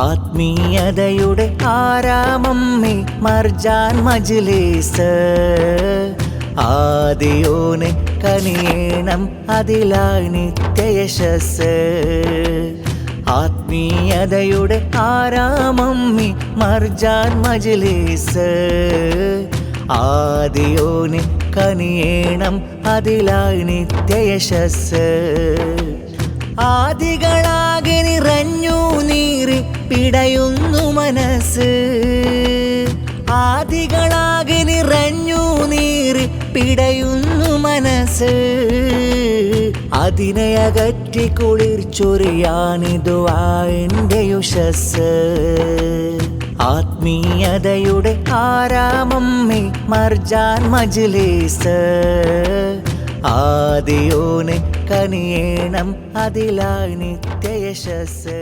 ആത്മീയതയുടെ ആരാമമ്മേ മർജാൻ മജിലേസ്. ആദിയോനെ കനിയണം അതിലായി നിത്യയശസ്. ആത്മീയതയുടെ ആരാമമ്മി മർജാൻ മജിലേസ്. ആദിയോനെ കനിയേണം അതിലായി നീറി പിടയുന്നു മനസ്സ്. ആദികളാകെ നിറഞ്ഞു നീറി പിടയുന്നു മനസ്സ്. അതിനെ അകറ്റി കുളിർച്ചൊറിയാണിതു എന്റെ യുഷസ് ആത്മീയതയുടെ ആരാമമ്മേ മർജാൻ മജിലേസ്. ആദിയോനെ കനിയേണം അതിലായി നിത്യയശസ്